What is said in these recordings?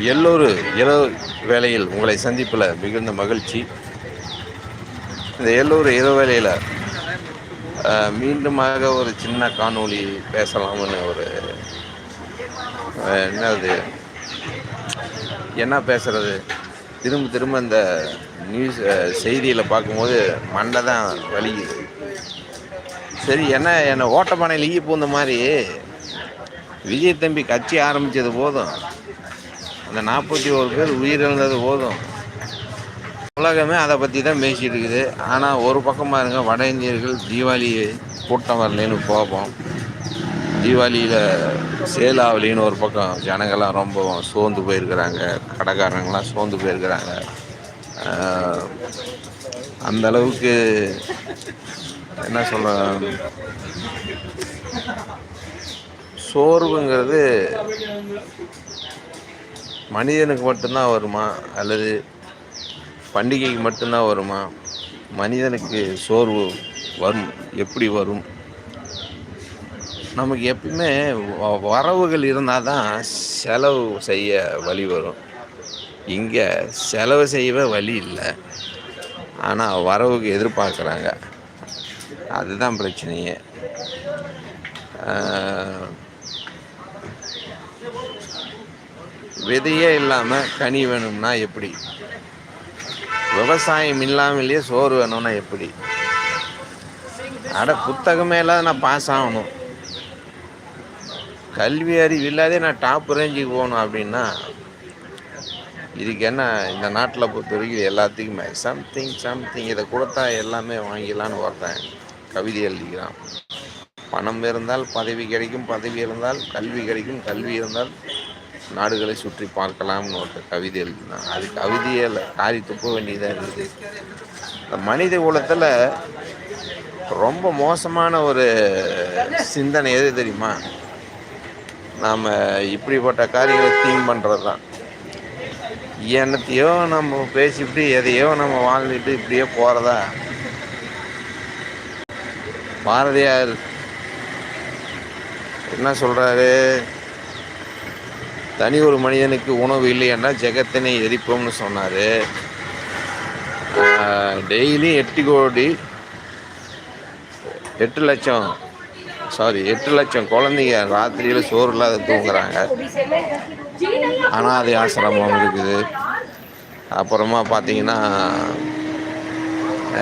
எல்லோரு இரவு வேளையில் உங்களை சந்திப்பில் மிகுந்த மகிழ்ச்சி. இந்த எல்லோரு இரவு வேலையில் மீண்டுமாக ஒரு சின்ன காணொளி பேசலாம்னு ஒரு என்னது என்ன பேசுகிறது திரும்ப திரும்ப இந்த நியூஸ் செய்தியில் பார்க்கும்போது மண்டை தான் வலிக்குது. சரி என்ன என்னை ஓட்டப்பானையில் ஈ பூந்த மாதிரி விஜய் தம்பி கட்சி ஆரம்பித்தது போதும். அந்த நாற்பத்தி ஒரு பேர் உயிரிழந்தது போதும். உலகமே அதை பற்றி தான் பேசிகிட்டு இருக்குது. ஆனால் ஒரு பக்கம் இருங்க வட இந்தியர்கள் தீபாவளி கூட்டம் வரலன்னு போவோம் தீபாவளியில் சேல் ஆகலின்னு ஒரு பக்கம் ஜனங்கள்லாம் ரொம்ப சோர்ந்து போயிருக்கிறாங்க. கடைக்காரங்களாம் சோர்ந்து போயிருக்கிறாங்க. அந்தளவுக்கு அந்த அளவுக்கு என்ன சொல்ல சோர்வுங்கிறது மனிதனுக்கு மட்டும்தான் வருமா? அல்லது பண்டிகைக்கு மட்டும்தான் வருமா? மனிதனுக்கு சோர்வு வரும். எப்படி வரும்? நமக்கு எப்பயுமே வ- வரவுகள் இருந்தால் தான் செலவு செய்ய வழி வரும். இங்கே செலவு செய்யவே வழி இல்லை. ஆனால் வரவுக்கு எதிர்பார்க்குறாங்க. அதுதான் பிரச்சனையே. விதையே இல்லாமல் கனி வேணும்னா எப்படி? விவசாயம் இல்லாமலேயே சோறு வேணும்னா எப்படி? அட புத்தகமே இல்லாத நான் பாஸ் ஆகணும். கல்வி அறிவு இல்லாதே நான் டாப் ரேஞ்சுக்கு போகணும் அப்படின்னா இதுக்கு என்ன இந்த நாட்டில் பொறுத்த வரைக்கும் எல்லாத்துக்குமே சம்திங் சம்திங் இதை கொடுத்தா எல்லாமே வாங்கிடலான்னு ஒருத்தன் கவிதை எழுதிக்கிறான். பணம் இருந்தால் பதவி கிடைக்கும் பதவி இருந்தால் கல்வி கிடைக்கும் கல்வி இருந்தால் நாடுகளை சுற்றி பார்க்கலாம்னு ஒருத்தர் கவிதை எழுதினான் அது கவிதையே இல்லை காரி துப்ப வேண்டியதாக இருக்குது. இந்த மனித குலத்தில் ரொம்ப மோசமான ஒரு சிந்தனை எது தெரியுமா? நாம் இப்படிப்பட்ட காரியங்களை தீம் பண்ணுறது தான் என்னத்தையோ நம்ம பேசிவிட்டு எதையோ நம்ம வாழ்ந்துட்டு இப்படியே போகிறதா பாரதியார் என்ன சொல்கிறாரு தனி ஒரு மனிதனுக்கு உணவு இல்லைன்னா ஜெகத்தினை எரிப்போம்னு சொன்னார். டெய்லி எட்டு கோடி எட்டு லட்சம் சாரி எட்டு லட்சம் குழந்தைங்க ராத்திரியில் சோறு இல்லாத தூங்குறாங்க. அனாதை ஆசிரமம் இருக்குது. அப்புறமா பார்த்தீங்கன்னா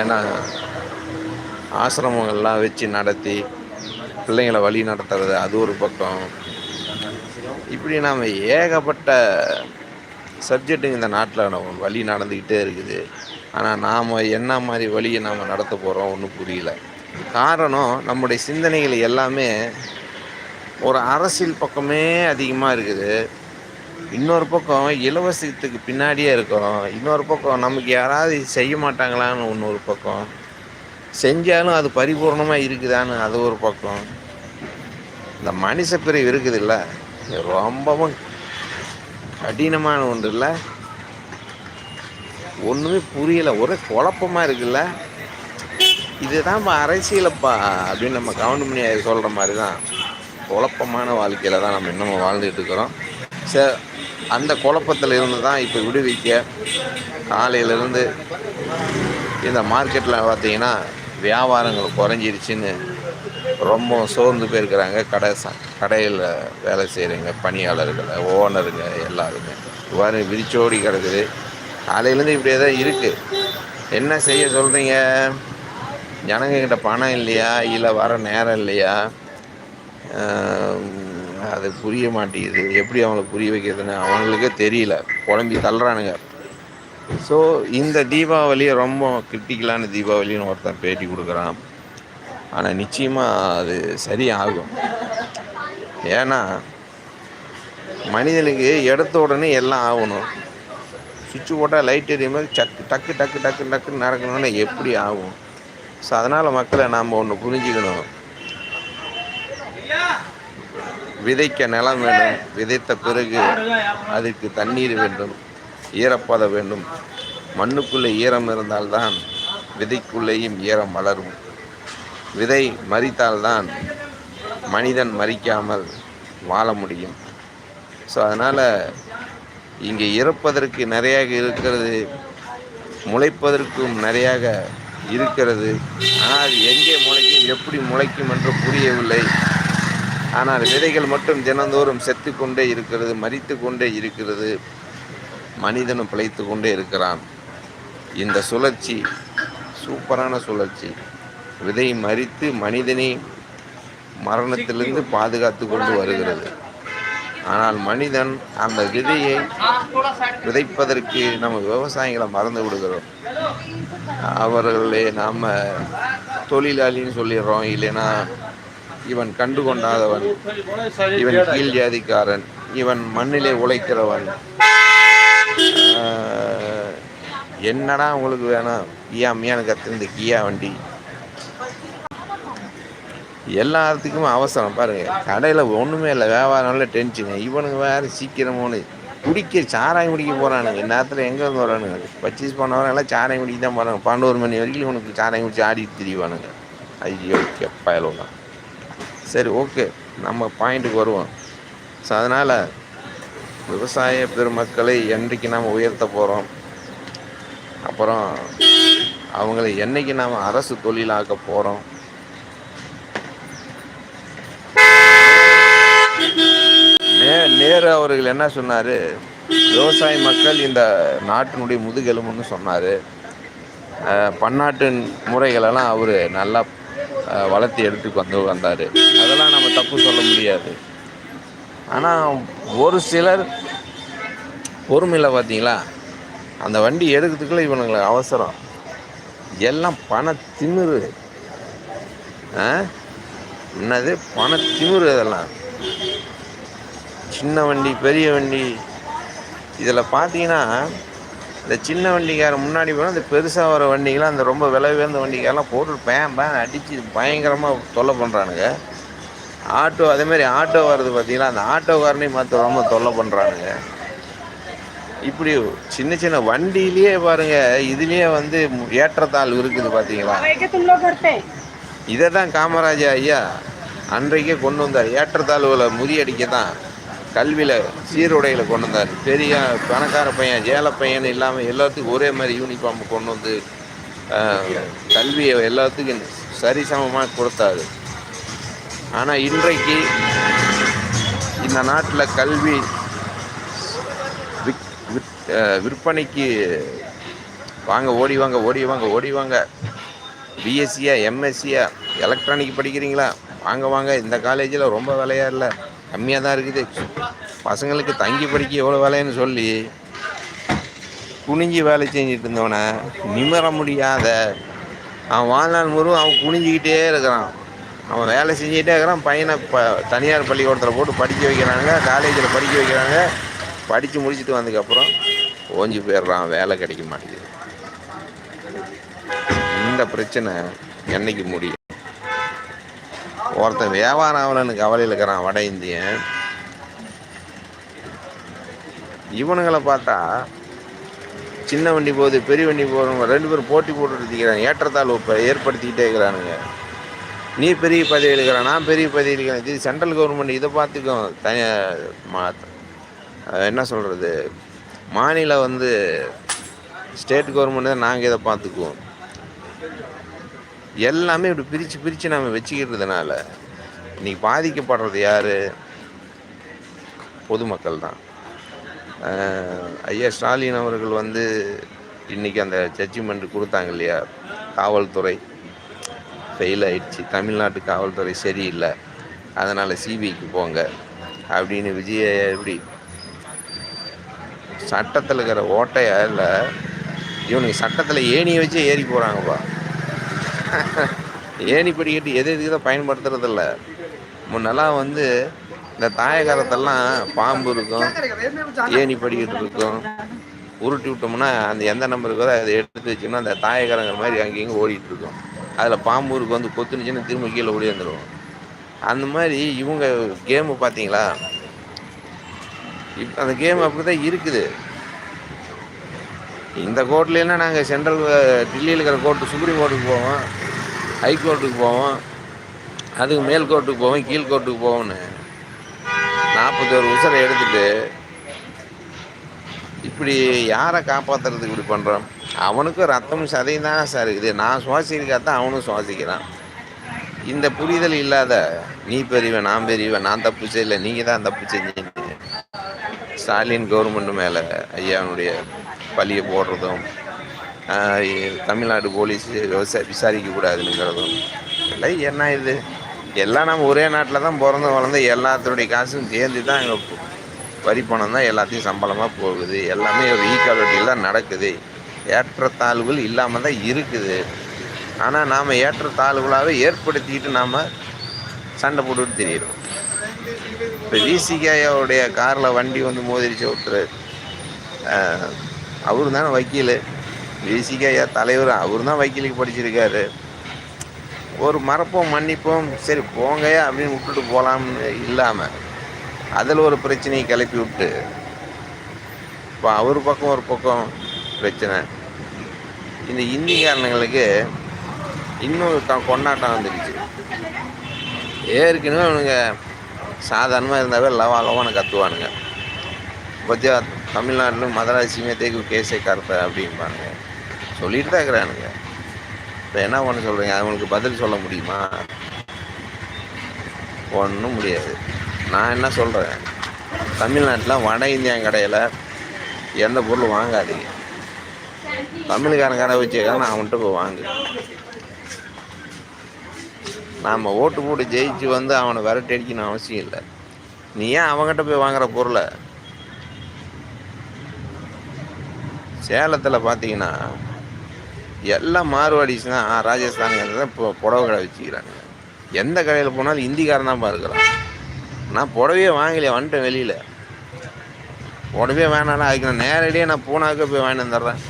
ஏன்னா ஆசிரமங்கள்லாம் வச்சு நடத்தி பிள்ளைங்களை வழி நடத்துறது அது ஒரு பக்கம். இப்படி நாம் ஏகப்பட்ட சப்ஜெக்ட்டுங்க இந்த நாட்டில் நம்ம வழி நடந்துக்கிட்டே இருக்குது. ஆனால் நாம் என்ன மாதிரி வழியை நாம் நடத்த போகிறோம் ஒன்றும் புரியல. காரணம் நம்முடைய சிந்தனைகள் எல்லாமே ஒரு அரசியல் பக்கமே அதிகமாக இருக்குது. இன்னொரு பக்கம் இலவசத்துக்கு பின்னாடியே இருக்கிறோம் இன்னொரு பக்கம் நமக்கு யாராவது செய்ய மாட்டாங்களான்னு இன்னொரு பக்கம். செஞ்சாலும் அது பரிபூர்ணமாக இருக்குதான்னு அது ஒரு பக்கம். இந்த மனுஷ பிரிவு இருக்குதுல்ல? ரொம்பவும் கடினமான ஒன்று இல்லை ஒன்றுமே புரியலை. ஒரே குழப்பமாக இருக்குல்ல. இதுதான்ப்பா அரசியலப்பா அப்படின்னு நம்ம கவுண்ட் பண்ணி சொல்கிற மாதிரி தான் குழப்பமான வாழ்க்கையில் தான் நம்ம இன்னமும் வாழ்ந்துட்டு இருக்கிறோம். ச அந்த குழப்பத்தில் இருந்து தான் இப்போ விடுவிக்க காலையிலேருந்து இந்த மார்க்கெட்டில் பார்த்தீங்கன்னா வியாபாரங்கள் குறைஞ்சிருச்சுன்னு ரொம்ப சோர்ந்து போயிருக்கிறாங்க. கடை ச கடையில் வேலை செய்கிறவங்க பணியாளர்கள் ஓனருங்க எல்லாருமே. இவ்வாறு விரிச்சோடி கிடக்குது. காலையிலேருந்து இப்படியே தான் இருக்குது என்ன செய்ய சொல்கிறீங்க ஜனங்கக்கிட்ட பணம் இல்லையா? இல்லை வர நேரம் இல்லையா? அது புரிய மாட்டேங்குது. எப்படி அவங்கள புரிய வைக்கிறதுன்னு அவங்களுக்கே தெரியல. குழம்பி தள்ளுறானுங்க. ஸோ இந்த தீபாவளியை ரொம்ப கிரிட்டிக்கலான தீபாவளின்னு ஒருத்தன் பேட்டி கொடுக்குறான். ஆனால் நிச்சயமாக அது சரியாகும். ஏன்னா மனிதனுக்கு எடுத்த உடனே எல்லாம் ஆகணும். சுவிட்ச் போட்டால் லைட் எரியும் போது சக்கு டக்கு டக்கு டக்கு டக்குன்னு நடக்கணும்னா எப்படி ஆகும்? ஸோ அதனால் மக்களை நாம் ஒன்று புரிஞ்சுக்கணும். விதைக்க நிலம் வேண்டும். விதைத்த பிறகு அதுக்கு தண்ணீர் வேண்டும். ஈரப்பத வேண்டும். மண்ணுக்குள்ளே ஈரம் இருந்தால்தான் விதைக்குள்ளேயும் ஈரம் வளரும். விதை மறித்தால்தான் மனிதன் மறிக்காமல் வாழ முடியும். ஸோ அதனால் இங்கே இறப்பதற்கு நிறையாக இருக்கிறது முளைப்பதற்கும் நிறையாக இருக்கிறது. ஆனால் எங்கே முளைக்கும் எப்படி முளைக்கும் என்று புரியவில்லை. ஆனால் விதைகள் மட்டும் தினந்தோறும் செத்து கொண்டே இருக்கிறது மறித்து கொண்டே இருக்கிறது. மனிதனும் பிழைத்து கொண்டே இருக்கிறான். இந்த சுழற்சி சூப்பரான சுழற்சி. விதை மறித்து மனிதனை மரணத்திலிருந்து பாதுகாத்து கொண்டு வருகிறது. ஆனால் மனிதன் அந்த விதையை விதைப்பதற்கு நம்ம விவசாயிகளை மறந்து விடுகிறோம். அவர்களே நாம் தொழிலாளின்னு சொல்லிடுறோம். இல்லைன்னா இவன் கண்டு கொண்டாதவன் இவன் கீழ் ஜாதிக்காரன் இவன் மண்ணிலே உழைக்கிறவன். என்னடா உங்களுக்கு வேணும்? கியா மியான்னு கத்துந்து கியா வண்டி. எல்லாத்துக்குமே அவசரம் பாருங்க. கடையில் ஒன்றுமே இல்லை வியாபாரம்ல டென்ஷனு இவனுங்க வேறு சீக்கிரமோன்னு குடிக்க சாராயம் குடிக்க போகிறானுங்க நேரத்தில் எங்கேருந்து வரானுங்க? பர்ச்சேஸ் பண்ணவங்க எல்லாம் சாராயம் குடிக்க தான் போகிறாங்க பன்னெண்டு மணி வரைக்கும் இவனுக்கு சாராயம் குடிச்சு ஆடி திரிவானுங்க. ஐயோ கெப்பாயிலாம் சரி ஓகே. நம்ம பாயிண்ட்டுக்கு வருவோம். ஸோ அதனால் விவசாய பெருமக்களை என்றைக்கு நாம் உயர்த்த போகிறோம் அப்புறம் அவங்களை என்னைக்கு நாம் அரசு தொழிலாக்க போகிறோம் நே நேரு அவர்கள் என்ன சொன்னார்? விவசாய மக்கள் இந்த நாட்டினுடைய முதுகெலும்புன்னு சொன்னார். பன்னாட்டு முறைகளெல்லாம் அவர் நல்லா வளர்த்தி எடுத்து வந்து வந்தார். அதெல்லாம் நம்ம தப்பு சொல்ல முடியாது. ஆனால் ஒரு சிலர் பொறுமையில் பார்த்தீங்களா அந்த வண்டி எடுக்கிறதுக்குள்ள இவனுங்களுக்கு அவசரம். எல்லாம் பண திமிரு. ஆ என்னது? பண திமிரு அதெல்லாம் சின்ன வண்டி பெரிய வண்டி. இதில் பார்த்தீங்கன்னா இந்த சின்ன வண்டிக்காரன் முன்னாடி போனால் இந்த பெருசாக வர வண்டிகள்லாம் அந்த ரொம்ப விலை உயர்ந்த வண்டிக்காரெலாம் போட்டு பேன் பேன் அடித்து பயங்கரமாக தொல்லை பண்ணுறானுங்க ஆட்டோ அதேமாதிரி ஆட்டோ வர்றது பார்த்திங்கன்னா அந்த ஆட்டோக்காரனையும் மாற்ற ரொம்ப தொல்லை பண்ணுறானுங்க இப்படி சின்ன சின்ன வண்டியிலேயே பாருங்க இதுலேயே வந்து ஏற்றத்தாள் இருக்குது பார்த்தீங்களா? இதை தான் காமராஜா ஐயா அன்றைக்கே கொண்டு வந்தார். ஏற்றத்தாழ்வில் முறியடிக்க தான் கல்வியில் சீருடையில் கொண்டு வந்தார். பெரிய பணக்கார பையன் ஏழை பையன் இல்லாமல் எல்லாத்துக்கும் ஒரே மாதிரி யூனிஃபார்ம் கொண்டு வந்து கல்வியை எல்லாத்துக்கும் சரிசமமாக கொடுத்தாரு. ஆனால் இன்றைக்கு இந்த நாட்டில் கல்வி விற் விற்பனைக்கு வாங்க ஓடி வாங்க ஓடி வாங்க ஓடி வாங்க. பிஎஸ்சியா எம்எஸ்சியா எலக்ட்ரானிக் படிக்கிறீங்களா? வாங்க வாங்க இந்த காலேஜில் ரொம்ப விலையா இல்லை. கம்மியாக தான் இருக்குது. பசங்களுக்கு தங்கி படிக்க எவ்வளோ வேலைன்னு சொல்லி குனிஞ்சு வேலை செஞ்சுட்டு இருந்தவனை நிமிர முடியாத அவன் வாழ்நாள் முழுவதும் அவன் குனிஞ்சிக்கிட்டே இருக்கிறான். அவன் வேலை செஞ்சுக்கிட்டே இருக்கிறான். பையனை ப தனியார் பள்ளிக்கூடத்தில் போட்டு படிக்க வைக்கிறாங்க காலேஜில் படிக்க வைக்கிறாங்க படித்து முடிச்சுட்டு வந்ததுக்கப்புறம் ஓஞ்சி போயிடுறான். வேலை கிடைக்க மாட்டேங்குது. இந்த பிரச்சனை என்றைக்கு முடியும்? ஒருத்தன் வியாபாரம் ஆகலன்னு கவலையில் இருக்கிறான் வட இந்தியன். இவனுங்களை பார்த்தா சின்ன வண்டி போகுது பெரிய வண்டி போகிறவங்க ரெண்டு பேரும் போட்டி போட்டுட்டு இருக்கிறாங்க ஏற்றத்தாழ்வு இப்போ ஏற்படுத்திக்கிட்டே இருக்கிறானுங்க. நீ பெரிய பதவி இருக்கிறான் நான் பெரிய பதவி இருக்கிறேன். இது சென்ட்ரல் கவர்மெண்ட் இதை பார்த்துக்கும் தனி மா என்ன சொல்கிறது மாநில வந்து ஸ்டேட் கவர்மெண்ட் தான் நாங்கள் இதை பார்த்துக்குவோம். எல்லாமே இப்படி பிரித்து பிரித்து நம்ம வச்சுக்கிறதுனால இன்றைக்கி பாதிக்கப்படுறது யார்? பொதுமக்கள் தான். ஐயா ஸ்டாலின் அவர்கள் வந்து இன்றைக்கி அந்த ஜட்ஜ்மெண்ட் கொடுத்தாங்க இல்லையா? காவல்துறை ஃபெயில் ஆயிடுச்சு. தமிழ்நாட்டு காவல்துறை சரியில்லை. அதனால் சிபிஐக்கு போங்க. அப்படின்னு விஜய எப்படி? சட்டத்தில் இருக்கிற ஓட்டையில் இவனுக்கு சட்டத்தில் ஏணியை வச்சு ஏறி போகிறாங்கப்பா ஏணி படிக்கட்டு எது எதுக்கு தான் பயன்படுத்துறதில்ல? முன்னெல்லாம் வந்து இந்த தாயகரத்தெல்லாம் பாம்பு இருக்கும். ஏணி படிக்கட்டு இருக்கும்? உருட்டி விட்டோம்னா அந்த எந்த நம்பருக்கு வருதோ அதை எடுத்து வச்சோம்னா அந்த தாயகாரங்கிற மாதிரி அங்கேயும் ஓடிட்டு இருக்கும். அதில் பாம்பு இருக்கு வந்து கொத்துனுச்சுன்னு திரும்ப கீழே ஓடி வந்துடும் அந்த மாதிரி இவங்க கேமு பார்த்தீங்களா இப்போ அந்த கேம் அப்படி தான் இருக்குது. இந்த கோர்ட்லாம் நாங்கள் சென்ட்ரல் டெல்லியில் இருக்கிற கோர்ட்டு சுப்ரீம் கோர்ட்டுக்கு போவோம். ஹை கோர்ட்டுக்கு போவோம். அதுக்கு மேல் கோர்ட்டுக்கு போவோம் கீழ் கோர்ட்டுக்கு போவோம்னு. நாற்பத்தோரு உசரை எடுத்துட்டு இப்படி யாரை காப்பாத்துறதுக்கு இப்படி பண்ணுறோம் அவனுக்கும் ரத்தமும் சதையும் தானே சார் இருக்குது. நான் சுவாசிக்கிறதான் அவனும் சுவாசிக்கிறான். இந்த புரிதல் இல்லாத நீ பெரியவன் நான் பெரியவன் நான் தப்பு செய்யல நீங்கள் தான் தப்பு செஞ்சீங்க. ஸ்டாலின் கவர்மெண்ட் மேலே ஐயாவுடைய பழியை போடுறதும் தமிழ்நாடு போலீஸ் விவசாய விசாரிக்கக்கூடாதுங்கிறதும். இல்லை எல்லாம் என்ன இது? எல்லாம் நம்ம ஒரே நாட்டில் தான் பிறந்து வளர்ந்து எல்லாத்துடைய காசும் சேர்ந்து தான் எங்கள் வரி பணம் தான் எல்லாத்தையும் சம்பளமாக போகுது. எல்லாமே ஒரு ஈக்குவாலிட்டியில் தான் நடக்குது. ஏற்றத்தாழ்வுகள் இல்லாமல் தான் இருக்குது. ஆனால் நாம் ஏற்றத்தாழ்வுகளாகவே ஏற்படுத்திக்கிட்டு நாம் சண்டை போட்டுட்டு தெரியிறோம். இப்போ விசிகாயோடைய காரில் வண்டி வந்து மோதிரிச்சு ஒருத்தர். அவர் தானே வக்கீல். விசிகாயா தலைவர் அவர் தான் வக்கீலுக்கு படிச்சிருக்காரு. ஒரு மறப்போம் மன்னிப்போம் சரி போங்கயா அப்படின்னு விட்டுட்டு போகலாம்னு இல்லாமல் அதில் ஒரு பிரச்சனையை கிளப்பி விட்டு இப்போ அவர் பக்கம் ஒரு பக்கம் பிரச்சனை. இந்த இந்திக்காரனுங்களுக்கு இன்னொரு க- கொண்டாட்டம் வந்துடுச்சு. ஏற்கனவே அவனுங்க சாதாரணமாக இருந்தாவே லவா லவான்னு கத்துவானுங்க. பத்தியா தமிழ்நாட்டில் மதராசி தேக்கு கேசே கருத்தை அப்படிம்பாங்க சொல்லிட்டு தான் இருக்கிறானுங்க. இப்போ என்ன பண்ண சொல்கிறீங்க அவங்களுக்கு பதில் சொல்ல முடியுமா? ஒன்றும் முடியாது. நான் என்ன சொல்கிறேன் தமிழ்நாட்டில் வட இந்தியன் கடையில் எந்த பொருளும் வாங்காதீங்க. தமிழ்காரன் கடை வச்சுருக்காங்க அவன்கிட்ட போய் வாங்கு. நாம் ஓட்டு போட்டு ஜெயிச்சு வந்து அவனை விரட்டி அடிக்கணும் அவசியம் இல்லை. நீ ஏன் அவங்ககிட்ட போய் வாங்குற பொருளை? சேலத்தில் பார்த்தீங்கன்னா எல்லாம் மார்வாடிஸ் தான் ராஜஸ்தானுங்கிறது தான் இப்போ புடவை கடை வச்சுக்கிறாங்க. எந்த கடையில் போனாலும் இந்திக்காரன் தான் பார்க்குறான். நான் புடவையே வாங்கலையே வந்துட்டேன் வெளியில். புடவையே வேணாடா அதுக்கு நான் நேரடியாக நான் போனாக்க போய் வாங்கிட்டு வந்துடுறேன்.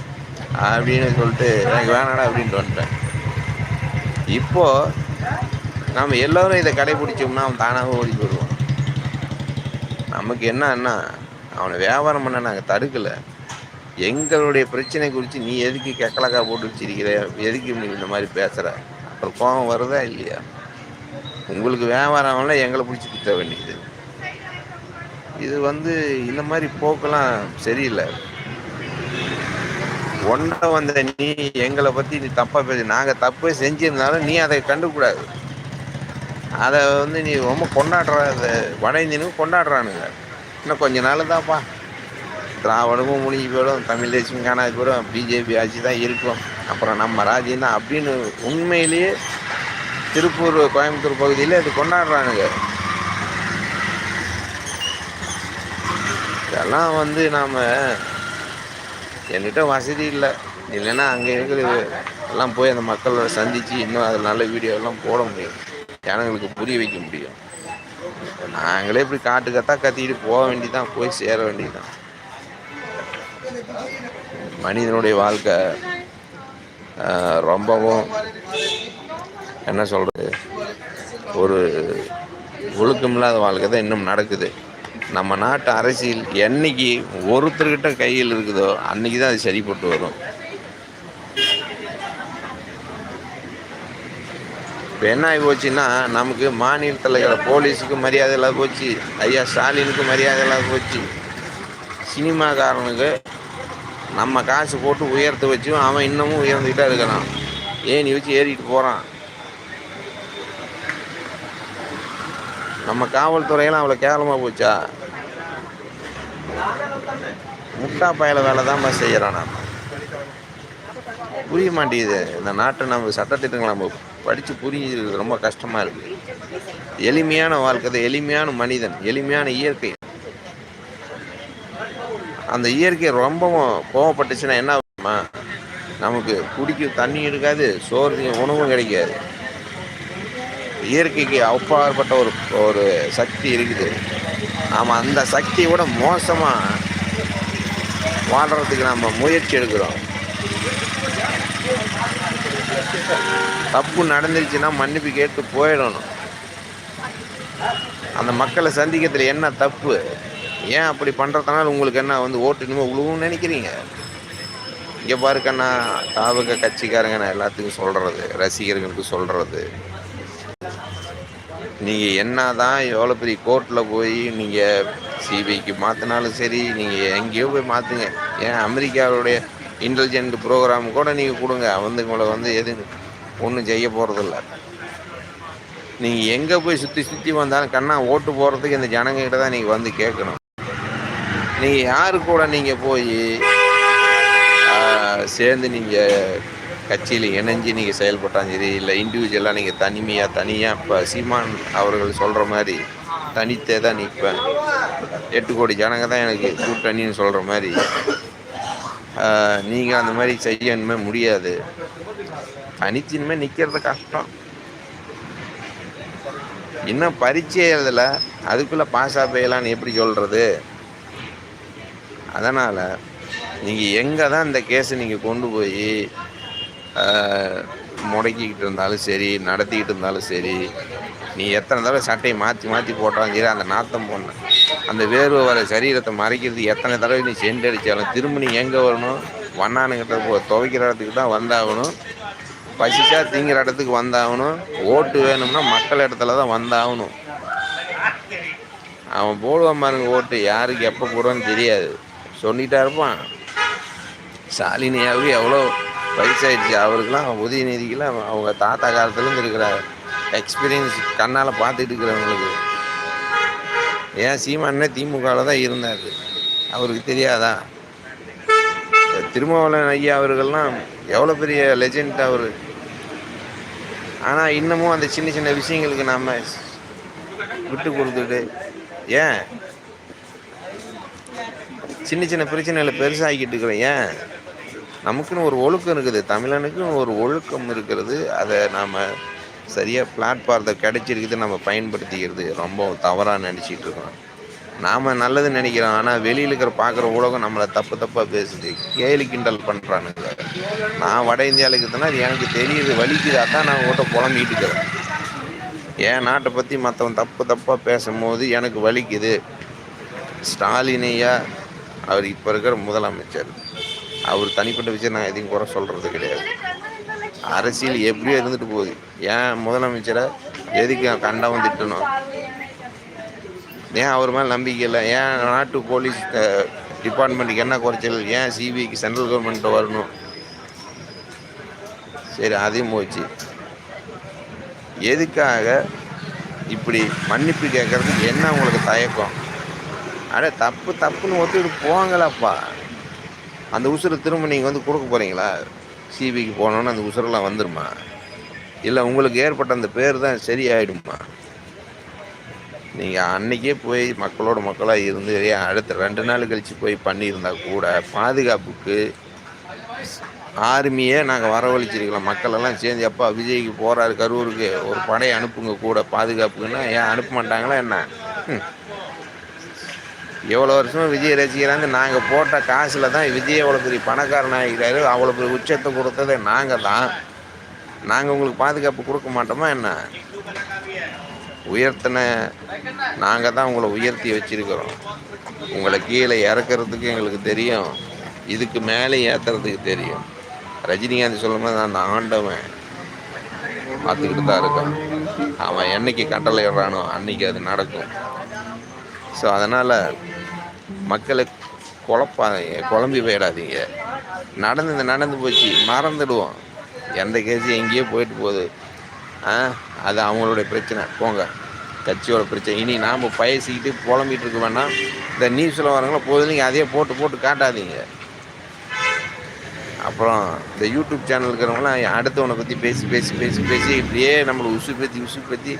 அப்படின்னு சொல்லிட்டு எனக்கு வேணாடா அப்படின்ட்டு வந்துட்டேன். இப்போது நம்ம எல்லோரும் இதை கடைபிடிச்சோம்னா அவன் தானாக ஓடி போயிடுவான். நமக்கு என்னன்னா அவனை வியாபாரம் பண்ண நாங்கள் தடுக்கலை. எங்களுடைய பிரச்சனை குறித்து நீ எதுக்கு கெக்கலக்கா போட்டு வச்சிருக்கிற? எதுக்கு நீ இந்த மாதிரி பேசுகிற அப்புறம் கோபம் வருதா இல்லையா? உங்களுக்கு வியாபாரம் எங்களை பிடிச்சி குத்த வேண்டியது. இது வந்து இந்த மாதிரி போக்கெல்லாம் சரியில்லை. ஒன்றை வந்த நீ எங்களை பற்றி நீ தப்பாக பேச. நாங்கள் தப்பே செஞ்சிருந்தாலும் நீ அதை கண்டுக்கூடாது அதை வந்து நீ ரொம்ப கொண்டாடுற அதை வட இந்தியனுக்கு கொண்டாடுறானுங்க. இன்னும் கொஞ்ச நாள் தான்ப்பா திராவிடமும் முடிஞ்சு போயிடும் தமிழ் தேசியம் காணாது போயிடும் பிஜேபி ஆட்சி தான் இருக்கும். அப்புறம் நம்ம ராஜ்யம் தான் அப்படின்னு உண்மையிலேயே திருப்பூர் கோயம்புத்தூர் பகுதியில் இது கொண்டாடுறானுங்க. இதெல்லாம் வந்து நாம் என்கிட்ட வசதி இல்லை. இல்லைன்னா அங்கே இருக்கிற எல்லாம் போய் அந்த மக்களோட சந்தித்து இன்னும் அதில் நல்ல வீடியோலாம் போட முடியும். ஜனங்களுக்கு புரிய வைக்க முடியும். நாங்களே இப்படி காட்டு கத்தா கத்திக்கிட்டு போக வேண்டியதான் போய் சேர வேண்டியதுதான். மனிதனுடைய வாழ்க்கை ரொம்பவும் என்ன சொல்கிறது ஒரு ஒழுக்கமில்லாத வாழ்க்கை தான் இன்னும் நடக்குது. நம்ம நாட்டு அரசியல் என்னைக்கு ஒருத்தர்கிட்ட கையில் இருக்குதோ அன்னைக்கு தான் அது சரிப்பட்டு வரும். இப்போ என்ன ஆகி போச்சுன்னா நமக்கு மாநிலத்தில் இருக்கிற போலீஸுக்கு மரியாதை இல்லாத போச்சு ஐயா ஸ்டாலினுக்கு மரியாதை இல்லாத போச்சு. சினிமாக்காரனுக்கு நம்ம காசு போட்டு உயர்த்த வச்சும் அவன் இன்னமும் உயர்ந்துக்கிட்டே இருக்கிறான். ஏணி வச்சு ஏறிட்டு போகிறான் நம்ம காவல்துறையெல்லாம் அவ்வளோ கேவலமாக போச்சா? முட்டா பயல வேலை தான் செய்கிறான் நம்ம புரிய மாட்டேங்குது. இந்த நாட்டை நம்ம சட்டத்திட்டங்களை நம்ம படித்து புரிஞ்சுக்கிறது ரொம்ப கஷ்டமாக இருக்குது எளிமையான வாழ்க்கை எளிமையான மனிதன். எளிமையான இயற்கை. அந்த இயற்கை ரொம்பவும் கோவப்பட்டுச்சுன்னா என்ன ஆகுமா நமக்கு குடிக்க தண்ணி இருக்காது சோறு உணவும் கிடைக்காது. இயற்கைக்கு அப்பாற்பட்ட ஒரு ஒரு சக்தி இருக்குது. நாம் அந்த சக்தியை விட மோசமாக வாழ்கிறதுக்கு நம்ம முயற்சி எடுக்கிறோம். தப்பு நடந்துருச்சுன்னா மன்னிப்பு கேட்டு போயிடணும். அந்த மக்களை சந்திக்கிறதுல என்ன தப்பு? ஏன் அப்படி பண்ணுறதுனால உங்களுக்கு என்ன வந்து ஓட்டு இனிமேல் உழுவும்னு நினைக்கிறீங்க? இங்கே பாருக்கண்ணா தாபக கட்சிக்காரங்க நான் எல்லாத்துக்கும் சொல்கிறது ரசிகர்களுக்கு சொல்கிறது நீங்கள் என்ன தான் எவ்வளோ பெரிய கோர்ட்டில் போய் நீங்கள் சிபிஐக்கு மாற்றினாலும் சரி நீங்கள் எங்கேயோ போய் மாற்றுங்க ஏன் அமெரிக்காவுடைய இன்டெலிஜென்ட் ப்ரோக்ராம் கூட நீங்கள் கொடுங்க வந்து உங்களை வந்து எது ஒன்றும் செய்ய போகிறதில்ல நீங்கள் எங்கே போய் சுற்றி சுற்றி வந்தாலும் கண்ணா ஓட்டு போகிறதுக்கு இந்த ஜனங்ககிட்ட தான் நீங்கள் வந்து கேட்கணும். நீங்கள் யாரு கூட நீங்கள் போய் சேர்ந்து நீங்கள் கட்சியில் இணைஞ்சு நீங்கள் செயல்பட்டாலும் சரி இல்லை இண்டிவிஜுவலாக நீங்கள் தனிமையாக தனியாக இப்போ சீமான் அவர்கள் சொல்கிற மாதிரி தனித்தே தான் நிற்பேன் எட்டு கோடி ஜனங்க தான் எனக்கு கூட்டணின்னு சொல்கிற மாதிரி. நீங்கள் அந்த மாதிரி செய்யணுமே முடியாது. தனித்து நிற்கிறது கஷ்டம். இன்னும் பரீட்சை எழுதலை அதுக்குள்ளே பாஸ் ஆகலான்னு எப்படி சொல்கிறது அதனால் நீங்கள் எங்கே தான் இந்த கேஸை நீங்கள் கொண்டு போய் முடக்கிக்கிட்டு இருந்தாலும் சரி நடத்திக்கிட்டு இருந்தாலும் சரி நீ எத்தனை தடவை சட்டையை மாற்றி மாற்றி போட்டாலும் சரி அந்த நாத்தம் போன அந்த வேர்வை வர சரீரத்தை மறைக்கிறது எத்தனை தடவை நீ சென்றடித்தாலும் திரும்ப நீ எங்கே வரணும்? வண்ணானுங்கிட்ட போ துவைக்கிற இடத்துக்கு தான் வந்தாகணும். பசிச்சா திங்கிற இடத்துக்கு வந்தாகணும். ஓட்டு வேணும்னா மக்கள் இடத்துல தான் வந்தாகணும். அவன் போடுவான் பாருங்க ஓட்டு யாருக்கு எப்போ போடுவான்னு தெரியாது. சொல்லிட்டா இருப்பான் ஸ்டாலினியாவுக்கு எவ்வளோ வயசாயிடுச்சு அவருக்கெல்லாம் உதயநிதிக்கெல்லாம் அவங்க தாத்தா காலத்துலேருந்து இருக்கிற எக்ஸ்பீரியன்ஸ் கண்ணால் பார்த்துட்டு இருக்கிறவங்களுக்கு. ஏன் சீமானே திமுகவில் தான் இருந்தார். அவருக்கு தெரியாதா? திருமாவளவன் ஐயா அவர்கள்லாம் எவ்வளோ பெரிய லெஜெண்ட் அவர். ஆனால் இன்னமும் அந்த சின்ன சின்ன விஷயங்களுக்கு நாம் விட்டு கொடுத்துட்டு ஏன் சின்ன சின்ன பிரச்சனைகளை பெருசாகிக்கிட்டு இருக்கிறோம். ஏன்? நமக்குன்னு ஒரு ஒழுக்கம் இருக்குது. தமிழனுக்குன்னு ஒரு ஒழுக்கம் இருக்கிறது. அதை நாம் சரியாக பிளாட்ஃபார்த்தை கிடைச்சிருக்குது. நம்ம பயன்படுத்திக்கிறது. ரொம்ப தவறாக நினச்சிட்டு இருக்கோம். நாம் நல்லது நினைக்கிறோம். ஆனால் வெளியில் இருக்கிற பார்க்குற உலகம் நம்மளை தப்பு தப்பாக பேசுது. கேலி கிண்டல் பண்ணுறானுங்க நான் வட இந்தியாவில் இருக்குதுன்னா அது எனக்கு தெரியுது. வலிக்குது. அதான் நான் உங்கள்கிட்ட புலம்பிக்கிட்டு இருக்கிறேன். என் நாட்டை பற்றி மற்றவன் தப்பு தப்பாக பேசும்போது எனக்கு வலிக்குது. ஸ்டாலினையா அவர் இப்போ இருக்கிற முதலமைச்சர். அவர் தனிப்பட்ட விஷயம் நான் எதையும் குறை சொல்கிறது கிடையாது. அரசியல் எப்படியோ இருந்துட்டு போகுது. ஏன் முதலமைச்சரை எதுக்கு கண்டாவும் திட்டணும்? ஏன் அவர் மேலே நம்பிக்கை இல்லை? ஏன் நாட்டு போலீஸ் டிபார்ட்மெண்ட்டுக்கு என்ன குறைச்சல்? ஏன் சிபிஐக்கு சென்ட்ரல் கவர்மெண்ட்டை வரணும்? சரி அதையும் போச்சு. எதுக்காக இப்படி மன்னிப்பு கேட்குறதுக்கு என்ன உங்களுக்கு தயக்கம்? அட தப்பு தப்புன்னு ஒத்துக்கிட்டு போங்களப்பா அந்த உசுரை திரும்ப நீங்கள் வந்து கொடுக்க போகிறீங்களா சிபிக்கு போனோன்னு அந்த உசுரெல்லாம் வந்துடுமா இல்லை உங்களுக்கு ஏற்பட்ட அந்த பேர் தான் சரியாயிடுமா? நீங்கள் அன்றைக்கே போய் மக்களோட மக்களாக இருந்து அடுத்த ரெண்டு நாள் கழித்து போய் பண்ணியிருந்தா கூட பாதுகாப்புக்கு ஆர்மியே நாங்கள் வரவழைச்சிருக்கலாம் மக்களெல்லாம் சேர்ந்து அப்பா விஜய்க்கு போகிறாரு கரூருக்கு. ஒரு படையை அனுப்புங்க கூட. பாதுகாப்புக்குன்னா ஏன் அனுப்ப மாட்டாங்களா என்ன? எவ்வளோ வருஷமாக விஜய் ரசிக்கிறாங்க நாங்கள் போட்ட காசில் தான் விஜய் எவ்வளோ பெரிய பணக்காரன் ஆகிறாரு அவ்வளோ பெரிய உச்சத்தை கொடுத்ததே நாங்கள் தான். நாங்கள் உங்களுக்கு பாதுகாப்பு கொடுக்க மாட்டோமா என்ன? உயர்த்தின நாங்கள் தான் உங்களை உயர்த்தி வச்சுருக்கிறோம். உங்களை கீழே இறக்கிறதுக்கு எங்களுக்கு தெரியும். இதுக்கு மேலே ஏற்றுறதுக்கு தெரியும். ரஜினிகாந்த் சொல்லும் போது அந்த ஆண்டவன் பார்த்துக்கிட்டு தான் இருக்கான். அவன் என்னைக்கு கட்டளை இடறானோ அன்னைக்கு அது நடக்கும். ஸோ அதனால் மக்களை குழப்பாதீங்க குழம்பி போயிடாதீங்க. நடந்தது நடந்து போச்சு. மறந்துடுவோம். எந்த கேஸு எங்கேயோ போயிட்டு போகுது. ஆ அது அவங்களுடைய பிரச்சனை. போங்க. கட்சியோட பிரச்சனை. இனி நாம் பயசிக்கிட்டு புலம்பிகிட்டு இருக்க வேணாம். இந்த நியூஸில் வரவங்கள போகுது நீங்கள் அதையே போட்டு போட்டு காட்டாதீங்க. அப்புறம் இந்த யூடியூப் சேனல் இருக்கிறவங்களாம் அடுத்தவனை பற்றி பேசி பேசி பேசி பேசி இப்படியே நம்மளை உசு பற்றி உசு பற்றி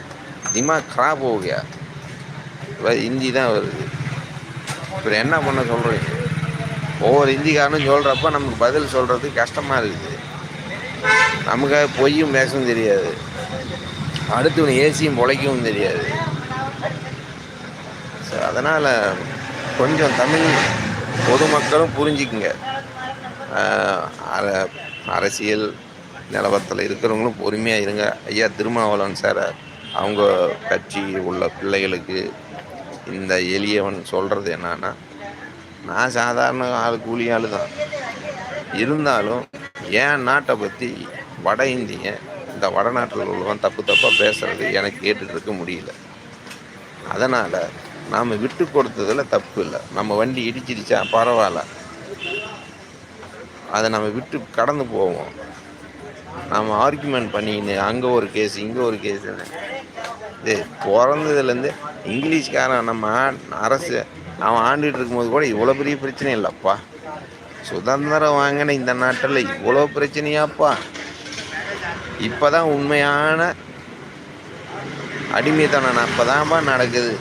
திமா கிராப் போகியா இந்தி தான் வருது. இப்போ என்ன பண்ண சொல்கிறீங்க ஒவ்வொரு ஹிந்திக்காரனும் சொல்கிறப்ப நமக்கு பதில் சொல்கிறதுக்கு கஷ்டமாக இருக்குது. நமக்காக பொய்யும் பேசவும் தெரியாது. அடுத்தவனை ஏசியும் பொழைக்கவும் தெரியாது. ஸோ அதனால் கொஞ்சம் தமிழ் பொதுமக்களும் புரிஞ்சுக்குங்க. அரசியல் நிலவரத்தில் இருக்கிறவங்களும் பொறுமையாக இருங்க. ஐயா திருமாவளவன் சார் அவங்க கட்சி உள்ள பிள்ளைகளுக்கு இந்த எளியவன் சொல்கிறது என்னன்னா நான் சாதாரண ஆள் கூலி ஆள் தான். இருந்தாலும் என் நாட்டை பற்றி வட இந்திய இந்த வடநாட்டில் உள்ளவன் தப்பு தப்பாக பேசுகிறது எனக்கு கேட்டுட்ருக்க முடியல. அதனால் நாம் விட்டு கொடுத்ததில் தப்பு இல்லை. நம்ம வண்டி இடிச்சிருச்சா பரவாயில்ல. அதை நம்ம விட்டு கடந்து போவோம். நாம் ஆர்குமெண்ட் பண்ணிக்கின்னு அங்கே ஒரு கேஸ் இங்கே ஒரு கேஸுன்னு இது பிறந்ததுலேருந்து இங்கிலீஷ்காரன் நம்ம அரசு அவன் ஆண்டுகிட்டு இருக்கும்போது கூட இவ்வளோ பெரிய பிரச்சனை இல்லைப்பா. சுதந்திரம் வாங்கின இந்த நாட்டில் இவ்வளோ பிரச்சனையாப்பா. இப்போதான் உண்மையான அடிமைத்தனம் அப்போதான்ப்பா நடக்குது.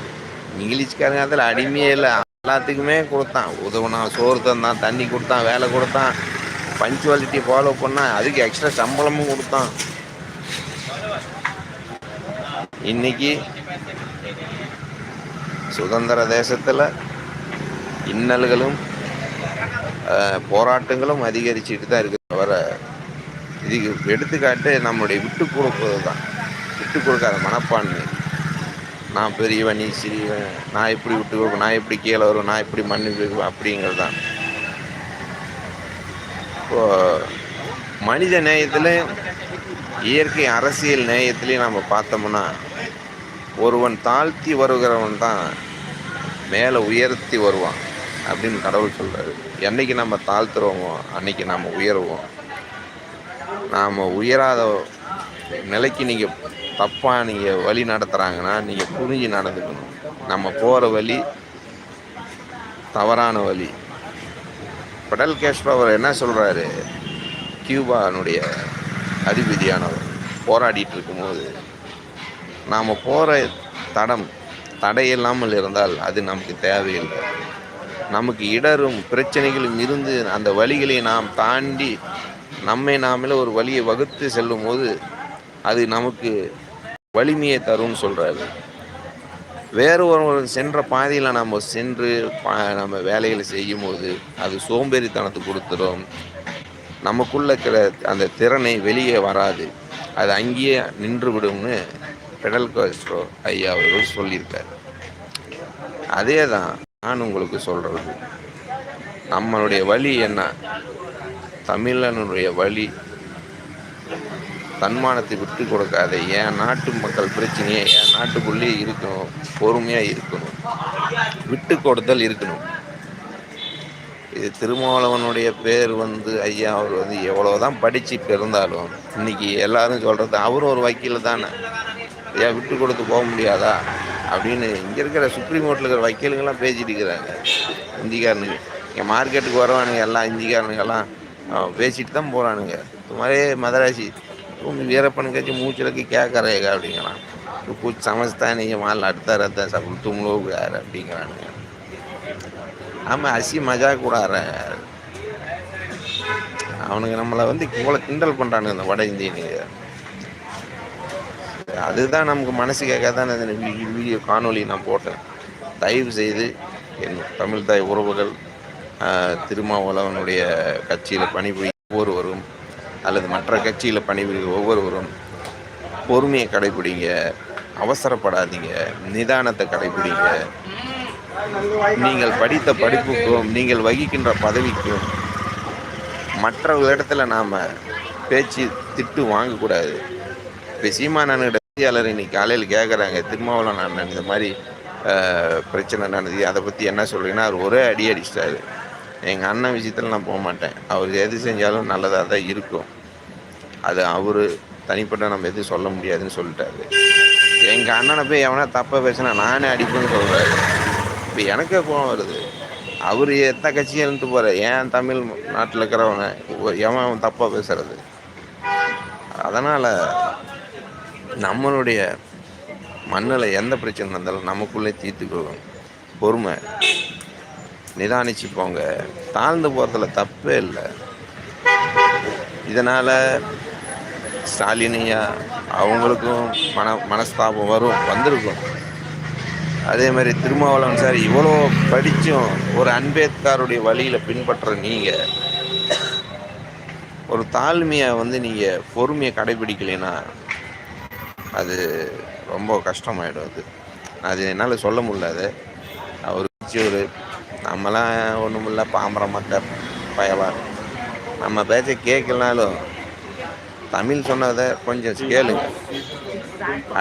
இங்கிலீஷ்காரங்க அதில் அடிமையே இல்லை. எல்லாத்துக்குமே கொடுத்தான். உதவுனான் சோறு தந்தான் தண்ணி கொடுத்தான் வேலை கொடுத்தான். பஞ்சுவாலிட்டி ஃபாலோ பண்ணான். அதுக்கு எக்ஸ்ட்ரா சம்பளமும் கொடுத்தான். இன்னைக்கு சுதந்திர தேசத்தில் இன்னல்களும் போராட்டங்களும் அதிகரிச்சுட்டு தான் இருக்குது தவிர இதுக்கு எடுத்துக்காட்டு நம்மளுடைய விட்டு கொடுப்பது தான் விட்டு கொடுக்காத மனப்பான்மை. நான் பெரியவன் நீ சிறியவன் நான் எப்படி விட்டு கொடுப்பேன் நான் எப்படி கீழே வருவேன் நான் எப்படி மண்ணு அப்படிங்கிறது தான் இப்போ மனித நேயத்தில் இயற்கை அரசியல் நேயத்திலையும் நம்ம பார்த்தோம்னா ஒருவன் தாழ்த்தி வருகிறவன் தான் மேலே உயர்த்தி வருவான் அப்படின்னு கடவுள் சொல்கிறாரு என்னைக்கு நம்ம தாழ்த்துறோமோ அன்னைக்கு நாம் உயருவோம். நாம் உயராத நிலைக்கு நீங்கள் தப்பாக நீங்கள் வழி நடத்துகிறாங்கன்னா நீங்கள் புரிஞ்சு நடந்துக்கணும். நம்ம போகிற வழி தவறான வழி. படல் கேஸ்ட்ரோ அவர் என்ன சொல்கிறாரு கியூபானுடைய அதிபதியானவர். போராடிட்டு இருக்கும்போது நாம் போகிற தடம் தடையில்லாமல் இருந்தால் அது நமக்கு தேவையில்லை. நமக்கு இடரும் பிரச்சனைகளும் இருந்து அந்த வழிகளை நாம் தாண்டி நம்மை நாமளே ஒரு வழியை வகுத்து செல்லும் போது அது நமக்கு வலிமையை தரும்னு சொல்கிறாரு வேறு ஒருவரும் சென்ற பாதையில் நம்ம சென்று பா நம்ம வேலைகளை செய்யும் போது அது சோம்பேறித்தனத்தை கொடுத்துரும். நமக்குள்ள இருக்கிற அந்த திறனை வெளியே வராது. அது அங்கேயே நின்று விடும்னு பெடல் காஸ்ட்ரோ ஐயா அவர்கள் சொல்லியிருக்காரு. அதே தான் நான் உங்களுக்கு சொல்கிறது நம்மளுடைய வழி என்ன? தமிழனுடைய வழி தன்மானத்தை விட்டு கொடுக்காத. என் நாட்டு மக்கள் பிரச்சனையே என் நாட்டுக்குள்ளேயே இருக்கணும் பொறுமையாக இருக்கணும் விட்டு கொடுத்தல் இருக்கணும். இது திருமாவளவனுடைய பேர் வந்து ஐயா அவர் வந்து எவ்வளோ தான் படிச்சுட்டு பிறந்தாலும் இன்னைக்கு எல்லாரும் சொல்கிறது அவரும் ஒரு வக்கீல் தானே ஏன் விட்டு கொடுத்து போக முடியாதா? அப்படின்னு இங்கே இருக்கிற சுப்ரீம் கோர்ட்டில் இருக்கிற வக்கீலுங்கெல்லாம் பேசிட்டு இருக்கிறாங்க. இந்திக்காரனுங்க. இங்கே மார்க்கெட்டுக்கு வரவானுங்க எல்லாம் இந்திக்காரனுங்கெல்லாம் பேசிட்டு தான் போகிறானுங்க மாதிரி மதராசி வீரப்பன் கட்சி மூச்சிலக்கு கேட்கறேங்க அப்படிங்கிறான். கூச்சி சமைச்சா நீங்கள் மால் அடுத்த ரத்த சபுல் தும்லோகு யார் அப்படிங்கிறானுங்க. ஆமாம் அசி மஜா கூடாற அவனுக்கு நம்மளை வந்து இவ்வளோ கிண்டல் பண்ணுறானுங்க இந்த வட இந்தியனுங்க. அதுதான் நமக்கு மனசு கேட்காதான் அந்த வீடியோ காணொலி நான் போட்டேன். தயவு செய்து என் தமிழ் தாய் உறவுகள் திருமாவளவனுடைய கட்சியில் பணிபுரியும் ஒவ்வொருவரும் அல்லது மற்ற கட்சியில் பணிபுரியும் ஒவ்வொருவரும் பொறுமையை கடைபிடிங்க அவசரப்படாதீங்க நிதானத்தை கடைபிடிங்க. நீங்கள் படித்த படிப்புக்கும் நீங்கள் வகிக்கின்ற பதவிக்கும் மற்ற இடத்துல நாம் பேச்சு திட்டு வாங்கக்கூடாது. இப்போ சீமானன்கிட்ட செய்தியாளர் இன்னைக்கு காலையில் கேட்குறாங்க திருமாவளவன் அண்ணன் இந்த மாதிரி பிரச்சனை நடந்தது அதை பற்றி என்ன சொல்கிறீங்கன்னா அவர் ஒரே அடி அடிச்சிட்டாரு. எங்கள் அண்ணன் விஷயத்தில் நான் போக மாட்டேன். அவர் எது செஞ்சாலும் நல்லதாக தான் இருக்கும். அது அவர் தனிப்பட்ட நம்ம எதுவும் சொல்ல முடியாதுன்னு சொல்லிட்டாரு. எங்கள் அண்ணனை போய் எவனா தப்பாக பேசினா நானே அடிப்பேன்னு சொல்கிறாரு இப்போ எனக்கே கோவம் வருது. அவர் எத்த கட்சியை இருந்துட்டு போகிற ஏன் தமிழ் நாட்டில் இருக்கிறவங்க எவன் அவன் தப்பாக பேசுறது? அதனால் நம்மளுடைய மண்ணில் எந்த பிரச்சனை இருந்தாலும் நமக்குள்ளே தீர்த்துக்குவோம் பொறுமை. நிதானிச்சு போங்க. தாழ்ந்து போகிறதுல தப்பே இல்லை. இதனால் ஸ்டாலினியா அவங்களுக்கும் மன மனஸ்தாபம் வரும் வந்திருக்கும். அதே மாதிரி திருமாவளவன் சார் இவ்வளோ படித்தும் ஒரு அம்பேத்கருடைய வழியில் பின்பற்ற நீங்கள் ஒரு தாழ்மையை வந்து நீங்கள் பொறுமையை கடைபிடிக்கலைன்னா அது ரொம்ப கஷ்டமாயிடும் அது. அது என்னால் சொல்ல முடியல அவர் ஒரு நம்மளாம் ஒன்றும் இல்லை பாம்பர மக்கள் பயவா நம்ம பேச்சை கேட்கலனாலும் தமிழ் சொன்னதை கொஞ்சம் கேளுங்க.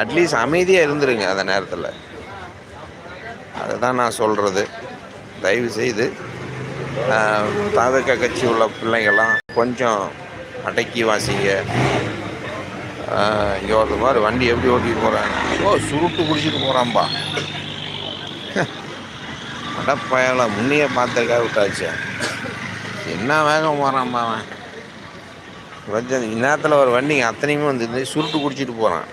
அட்லீஸ்ட் அமைதியாக இருந்துருங்க அந்த நேரத்தில். அதுதான் நான் சொல்கிறது தயவு செய்து தாவக கட்சி உள்ள பிள்ளைங்கள்லாம் கொஞ்சம் அடக்கி வாசிங்க. இங்கே மாதிரி வண்டி எப்படி ஓட்டிட்டு போகிறாங்க ஓ சுருட்டு குடிச்சிட்டு போகிறான்பா அடப்பயல முன்னையே பார்த்துருக்கா விட்டாச்சு. என்ன வேகம் போகிறான்பா அவன் கொஞ்சம் இந்நேரத்தில் ஒரு வண்டிங்க அத்தனையுமே வந்து சுருட்டு குடிச்சிட்டு போகிறான்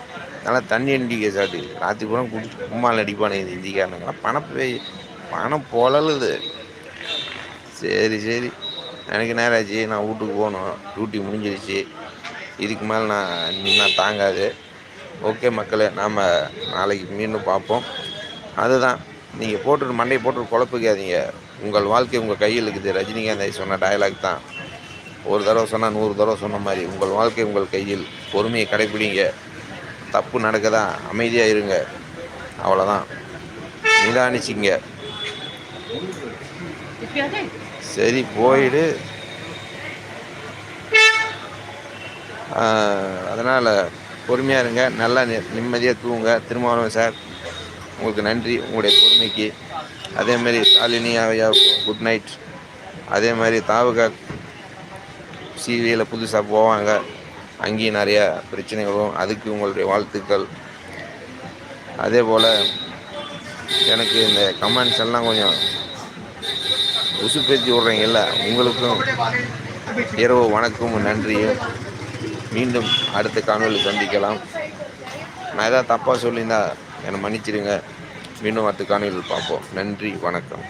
நல்லா தண்ணி அண்டிக்க சாட்டு ராத்திரி பூரா குடிச்சு கும்மால் அடிப்பானே இந்த இந்திக்காரனுங்களாம் பணம் போய் பணம் பொழலுது. சரி சரி. எனக்கு நேரம் ஆச்சு நான் வீட்டுக்கு போகணும். டியூட்டி முடிஞ்சிருச்சு. இதுக்கு மேலே நான் நின்னா தாங்காது. ஓகே மக்களே நாம் நாளைக்கு மீண்டும் பார்ப்போம். அதுதான் நீங்கள் போட்டுட்டு மண்டையை போட்டு குழப்பிக்காதீங்க. உங்கள் வாழ்க்கை உங்கள் கையில் இருக்குது. ரஜினிகாந்த் சொன்ன டயலாக் தான். ஒரு தடவை சொன்னால் நூறு தடவை சொன்ன மாதிரி உங்கள் வாழ்க்கை உங்கள் கையில். பொறுமையை கடைப்பிடிங்க. தப்பு நடக்குதா அமைதியாக இருங்க. அவ்வளோதான் நிதானிச்சிங்க. சரி போயிடு. அதனால் பொறுமையாக இருங்க நல்லா நிம்மதியாக தூங்க திருமாவளவன் சார் உங்களுக்கு நன்றி. உங்களுடைய பொறுமைக்கு. அதேமாரி சாலினி அவையா குட் நைட் அதே மாதிரி தாவுகா சிவியில் புதுசாக போவாங்க. அங்கேயும் நிறைய பிரச்சனைகளும் அதுக்கு உங்களுடைய வாழ்த்துக்கள். அதே போல் எனக்கு இந்த கமெண்ட்ஸ் எல்லாம் கொஞ்சம் உசுப்பேற்றி விட்றீங்கல்ல உங்களுக்கும் இரவு வணக்கமும் நன்றியும். மீண்டும் அடுத்த காணொலி சந்திக்கலாம். நான் எதாவது தப்பாக சொல்லியிருந்தா என்னை மன்னிச்சிடுங்க. மீண்டும் அடுத்த காணொலியில் பார்ப்போம். நன்றி வணக்கம்.